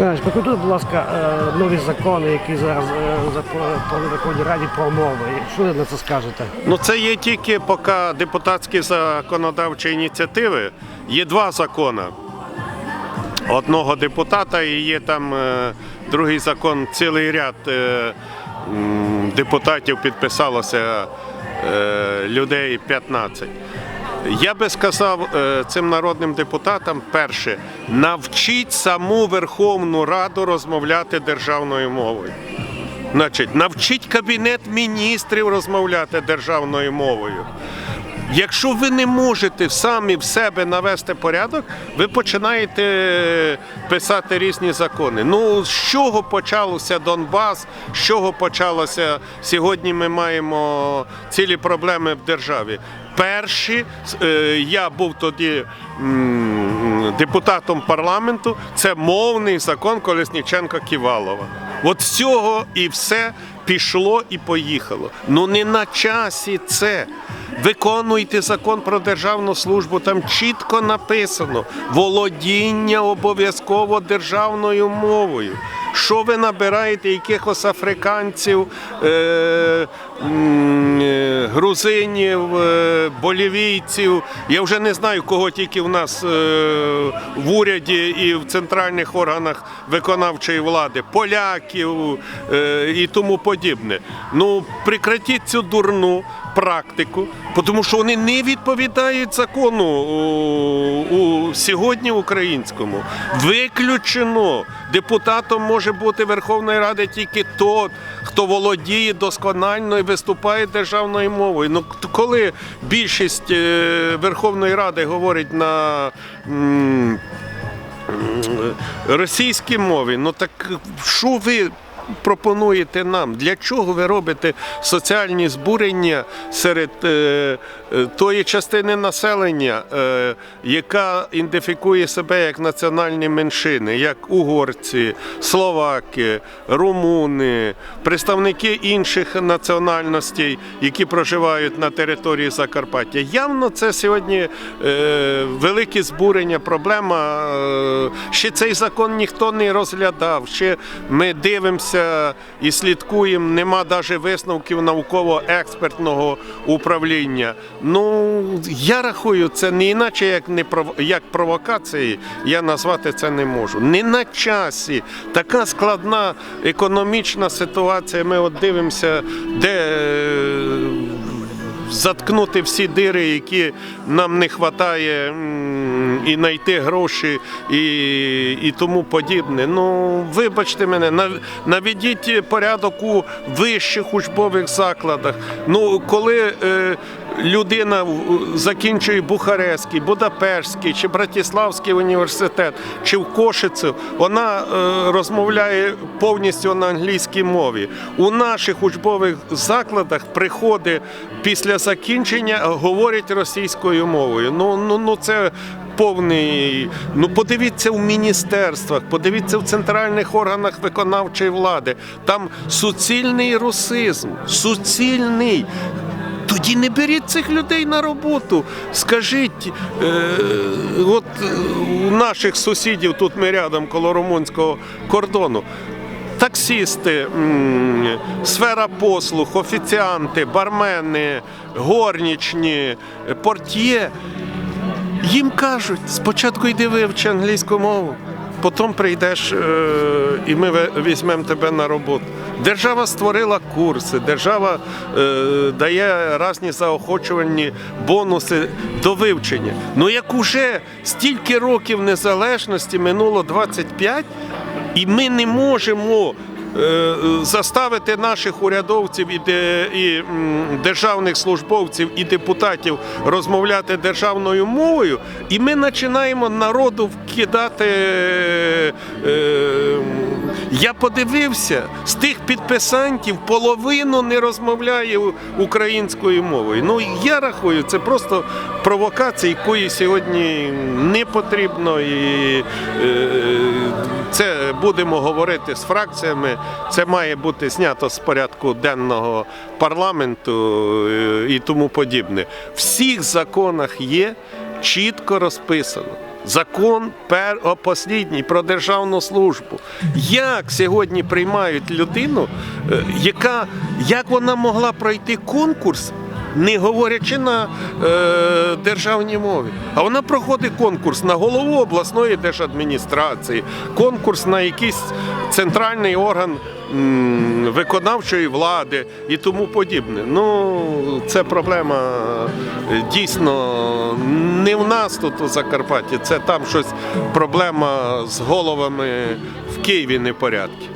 Прокоментуй, будь ласка, е, нові закони, які зараз е, запро- Верховній Раді про мови. Що ви на це скажете? Ну це є тільки поки депутатські законодавчі ініціативи. Є два закони. Одного депутата і є там е, другий закон, цілий ряд депутатів підписалося людей 15. Я би сказав е, цим народним депутатам, перше, навчіть саму Верховну Раду розмовляти державною мовою. Значить, навчіть кабінет міністрів розмовляти державною мовою. Якщо ви не можете самі в себе навести порядок, ви починаєте писати різні закони. Ну, з чого почалося Донбас, з чого почалося сьогодні ми маємо цілі проблеми в державі. Перші, е, я був тоді депутатом парламенту, це мовний закон Колесніченка Ківалова. От всього і все пішло і поїхало. Ну не на часі це. Виконуйте закон про державну службу. Там чітко написано володіння обов'язково державною мовою. Що ви набираєте якихось африканців, е, грузинів, е, болівійців? Я вже не знаю, кого тільки в нас е, в уряді і в центральних органах виконавчої влади, поляків е, і тому подібне. Ну, прекратіть цю дурну практику, тому що вони не відповідають закону у, сьогодні українському. Виключено депутатом може бути Верховної Ради тільки той, хто володіє досконально і виступає державною мовою. Ну коли більшість е, Верховної Ради говорить на російській мові, ну так що ви пропонуєте нам? Для чого ви робите соціальні збурення серед е, е, тої частини населення, е, яка ідентифікує себе як національні меншини, як угорці, словаки, румуни, представники інших національностей, які проживають на території Закарпаття? Явно це сьогодні е, велике збурення, проблема. Е, ще цей закон ніхто не розглядав. Ще ми дивимося і слідкуємо. Нема навіть висновків науково-експертного управління. Ну я рахую, це не іначе як не як провокації. Я назвати це не можу. Не на часі. Така складна економічна ситуація. Ми от дивимося, де. е, заткнути всі дири, які нам не вистачає, і знайти гроші і, і тому подібне. Ну, вибачте мене, наведіть порядок у вищих учбових закладах. Ну, коли е, людина закінчує Бухарестський, Будапештський чи Братиславський університет, чи в Кошицю, вона е, розмовляє повністю на англійській мові. У наших учбових закладах приходить після закінчення говорять російською мовою. Ну, ну, ну це повний. Ну подивіться в міністерствах, подивіться в центральних органах виконавчої влади. Там суцільний русизм, суцільний. Тоді не беріть цих людей на роботу. Скажіть, е, от е, у наших сусідів тут ми рядом коло румунського кордону. Таксісти, сфера послуг, офіціанти, бармени, горнічні, портьє. Їм кажуть, спочатку йди вивчи англійську мову, потім прийдеш е, і ми візьмемо тебе на роботу. Держава створила курси, держава е, дає різні заохочувальні бонуси до вивчення. Ну як уже стільки років незалежності минуло 25, і ми не можемо заставити наших урядовців і, державних службовців і депутатів розмовляти державною мовою, і ми починаємо народу вкидати. е, е, я подивився, з тих підписантів половину не розмовляє українською мовою. Ну я рахую, це просто провокація, якої сьогодні не потрібно. І е, це будемо говорити з фракціями. Це має бути знято з порядку денного парламенту е, і тому подібне. Всіх законах є чітко розписано. Закон пер послідній про державну службу. Як сьогодні приймають людину, е, яка як вона могла пройти конкурс, не говорячи на е, державній мові? А вона проходить конкурс на голову обласної держадміністрації, конкурс на якийсь центральний орган м, виконавчої влади і тому подібне. Ну, це проблема е, дійсно не в нас тут у Закарпатті, це там щось проблема з головами в Києві непорядки.